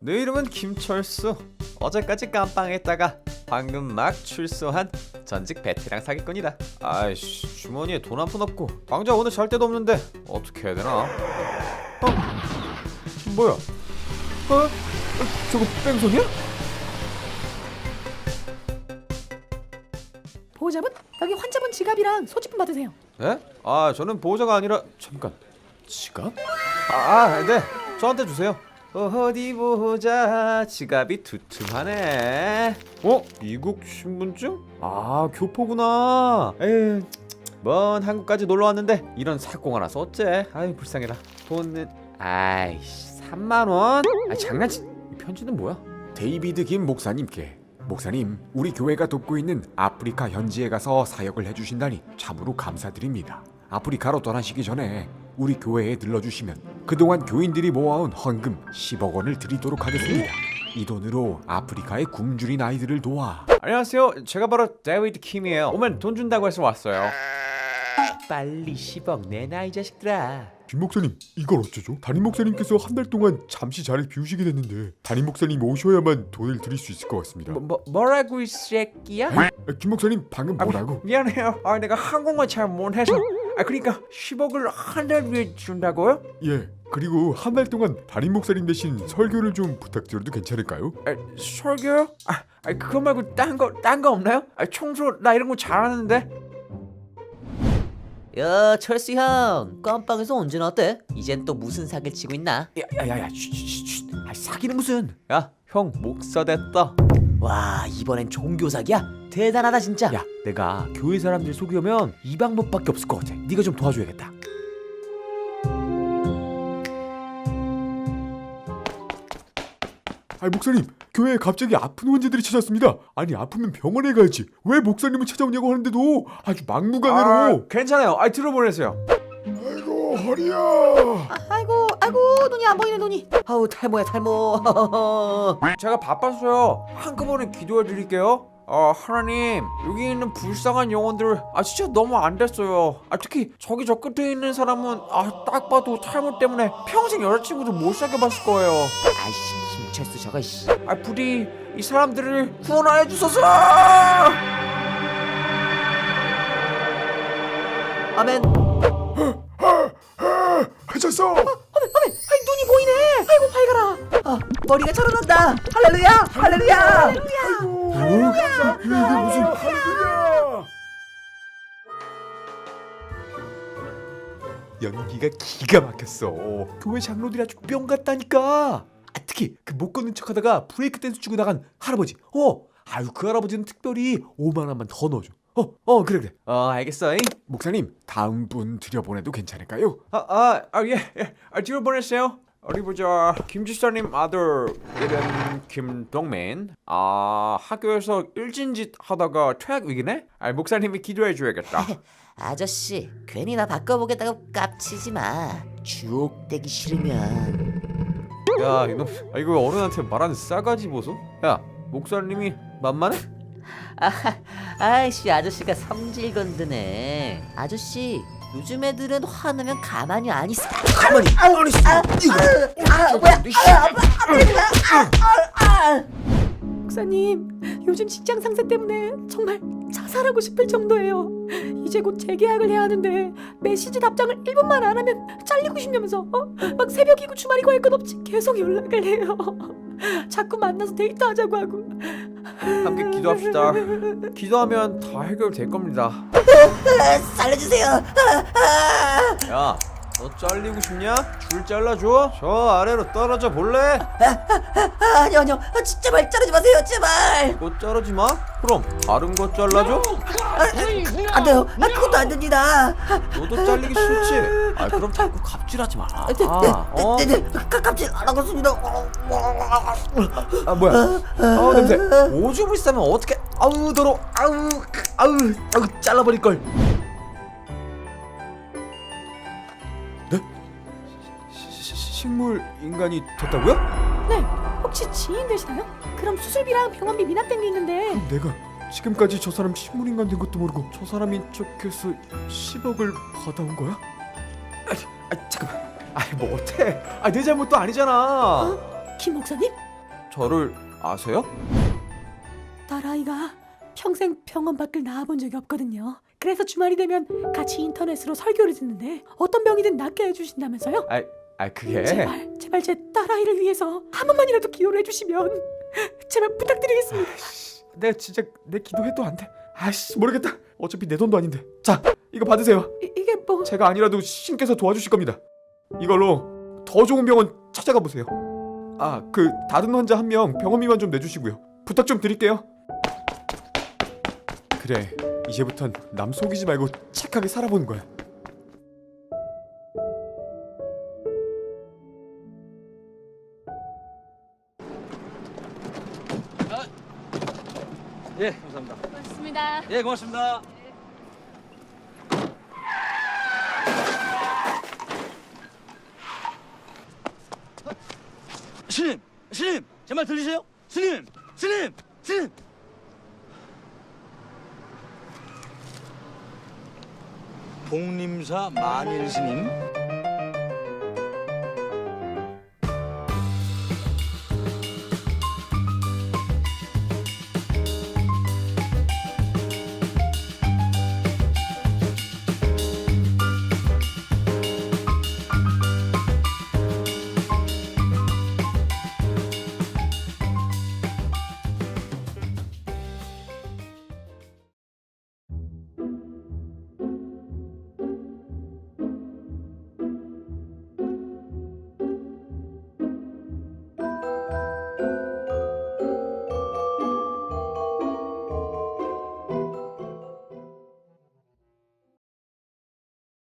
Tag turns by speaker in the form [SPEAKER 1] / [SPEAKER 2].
[SPEAKER 1] 내 이름은 김철수. 어제까지 깜빵했다가 방금 막 출소한 전직 베테랑 사기꾼이다. 아이씨 주머니에 돈 한 푼 없고 당장 오늘 잘 데도 없는데 어떻게 해야 되나? 어? 뭐야? 어? 어? 저거 뺑소니야?
[SPEAKER 2] 보호자분 여기 환자분 지갑이랑 소지품 받으세요.
[SPEAKER 1] 예? 아 저는 보호자가 아니라 잠깐 지갑? 아, 아 네. 저한테 주세요. 어디 보자 지갑이 두툼하네. 어? 미국 신분증? 아 교포구나. 에휴 먼 한국까지 놀러 왔는데 이런 사공 하나 썼제. 아이 불쌍해라. 돈은 아이씨 3만 원? 아 장난치? 이 편지는 뭐야?
[SPEAKER 3] 데이비드 김 목사님께 목사님 우리 교회가 돕고 있는 아프리카 현지에 가서 사역을 해주신다니 참으로 감사드립니다. 아프리카로 떠나시기 전에 우리 교회에 들러주시면 그동안 교인들이 모아온 헌금 10억 원을 드리도록 하겠습니다. 이 돈으로 아프리카의 굶주린 아이들을 도와
[SPEAKER 1] 안녕하세요. 제가 바로 데이비드 킴이에요. 오면 돈 준다고 해서 왔어요. 빨리 10억 내놔 이 자식들아.
[SPEAKER 3] 김 목사님 이걸 어쩌죠? 담임 목사님께서 한 달 동안 잠시 자리를 비우시게 됐는데 담임 목사님 오셔야만 돈을 드릴 수 있을 것 같습니다.
[SPEAKER 1] 뭐, 뭐 뭐라고 이 새끼야?
[SPEAKER 3] 아, 김 목사님 방금
[SPEAKER 1] 아,
[SPEAKER 3] 뭐라고?
[SPEAKER 1] 미안해요. 아 내가 한국말 잘 못해서. 아 그러니까 10억을 한 달 뒤에 준다고요?
[SPEAKER 3] 예. 그리고 한 달 동안 담임 목사님 대신 설교를 좀 부탁드려도 괜찮을까요?
[SPEAKER 1] 아, 설교요? 아, 아 그거 말고 딴 거 딴 거 없나요? 아 청소 나 이런 거 잘하는데.
[SPEAKER 4] 야 철수 형 깜빵에서 언제 나왔대? 이젠 또 무슨 사기를 치고 있나?
[SPEAKER 1] 야야야야, 쉿쉿쉿. 아 사기는 무슨? 야 형 목사 됐다.
[SPEAKER 4] 와 이번엔 종교 사기야? 대단하다 진짜
[SPEAKER 1] 야 내가 교회 사람들 속이려면 이 방법밖에 없을 것 같아. 네가 좀 도와줘야겠다.
[SPEAKER 3] 아 목사님 교회에 갑자기 아픈 환자들이 찾았습니다. 아니 아프면 병원에 가야지. 왜 목사님을 찾아오냐고 하는데도 아주 막무가내로.
[SPEAKER 1] 괜찮아요. 아 들어보내세요.
[SPEAKER 3] 아이고 허리야.
[SPEAKER 2] 아이고 아이고 눈이 안 보이네 눈이.
[SPEAKER 4] 아우 탈모야 탈모
[SPEAKER 1] 제가 바빠서요. 한꺼번에 기도해 드릴게요. 어 하나님 여기 있는 불쌍한 영혼들 아 진짜 너무 안 됐어요. 아 특히 저기 저 끝에 있는 사람은 아 딱 봐도 탈모 때문에 평생 여자친구도 못 사귀어 봤을 거예요.
[SPEAKER 4] 아이씨 김철수 저거 씨
[SPEAKER 1] 아 부디 이 사람들을 구원하여 주소서.
[SPEAKER 4] 아멘
[SPEAKER 3] 해쳤어.
[SPEAKER 2] 아이 눈이 보이네. 아이고 밝아라.
[SPEAKER 4] 아 머리가 절어난다 할렐루야 할렐루야
[SPEAKER 3] 이게 무슨 할렐루야. 연기가 기가 막혔어. 교회 장로들이 아주 뿅 같다니까. 아, 특히 그 못 걷는 척하다가 브레이크 댄스 추고 나간 할아버지. 어, 아유 그 할아버지는 특별히 5만 원만 더 넣어줘. 어, 어 그래 그래.
[SPEAKER 1] 어 알겠어요.
[SPEAKER 3] 목사님 다음 분 들여보내도 괜찮을까요?
[SPEAKER 1] 아 아 아 예 예. 아 뒤로 보내세요. 어디 보자. 김 지사님 아들 이름 김동민. 아 학교에서 일진짓 하다가 퇴학 위기네. 아 목사님이 기도해 줘야겠다.
[SPEAKER 4] 아저씨 괜히 나 바꿔보겠다고 깝치지 마 주옥되기 싫으면
[SPEAKER 1] 야 이놈 아, 이거 어른한테 말하는 싸가지 보소. 야 목사님이 만만해?
[SPEAKER 4] 아, 아이씨 아저씨가 성질 건드네 아저씨 요즘 애들은 화나면 가만히 안 있어 가만히 안 있어 아, 뭐야
[SPEAKER 2] 목사님 요즘 직장 상사 때문에 정말 자살하고 싶을 정도예요. 이제 곧 재계약을 해야 하는데 메시지 답장을 1분만 안 하면 잘리고 싶냐면서 어? 막 새벽이고 주말이고 할 것 없이 계속 연락을 해요. 자꾸 만나서 데이트하자고 하고.
[SPEAKER 1] 함께 기도합시다. 기도하면 다 해결될 겁니다.
[SPEAKER 4] 살려주세요
[SPEAKER 1] 야, 너 잘리고 싶냐? 줄 잘라줘. 저 아래로 떨어져 볼래?
[SPEAKER 4] 아니요 아니요 아, 말 자르지 마세요 제발
[SPEAKER 1] 너 자르지 마. 그럼 다른 거 잘라줘.
[SPEAKER 4] 안 돼요 아, 그것도 안 됩니다
[SPEAKER 1] 너도 잘리기 싫지? 아, 그럼 자꾸 갑질하지 마. 아, 어?
[SPEAKER 4] 네네 깝깝지 안 하겠습니다
[SPEAKER 1] 아 뭐야? 아 냄새. 오줌 비싸면 어떻게? 아우 더러. 아우 아우 아우 잘라버릴 걸. 식물 인간이 됐다고요?
[SPEAKER 2] 네, 혹시 지인 되시나요? 그럼 수술비랑 병원비 미납된 게 있는데
[SPEAKER 3] 내가
[SPEAKER 1] 지금까지 저 사람 식물 인간 된 것도 모르고 저 사람인 척해서 10억을 받아온 거야? 아이 잠깐만 아이 뭐 어때 아내 잘못도 아니잖아
[SPEAKER 2] 김 목사님?
[SPEAKER 1] 저를 아세요?
[SPEAKER 2] 딸아이가 평생 병원 밖을 나와본 적이 없거든요. 그래서 주말이 되면 같이 인터넷으로 설교를 듣는데 어떤 병이든 낫게 해주신다면서요?
[SPEAKER 1] 아이 아 그게?
[SPEAKER 2] 제발 제발 제 딸아이를 위해서 한 번만이라도 기도를 해주시면 제발 부탁드리겠습니다.
[SPEAKER 1] 내가 진짜 내 기도해도 안 돼? 아이씨 모르겠다. 어차피 내 돈도 아닌데. 자 이거 받으세요.
[SPEAKER 2] 이, 이게 뭐?
[SPEAKER 1] 제가 아니라도 신께서 도와주실 겁니다. 이걸로 더 좋은 병원 찾아가 보세요. 아 그 다른 환자 한 명 병원비만 좀 내주시고요. 부탁 좀 드릴게요. 그래 이제부턴 남 속이지 말고 착하게 살아보는 거야
[SPEAKER 5] 예, 감사합니다.
[SPEAKER 6] 고맙습니다.
[SPEAKER 5] 예, 고맙습니다. 스님, 스님, 제 말 들리세요? 스님, 스님, 스님. 복림사 만일 스님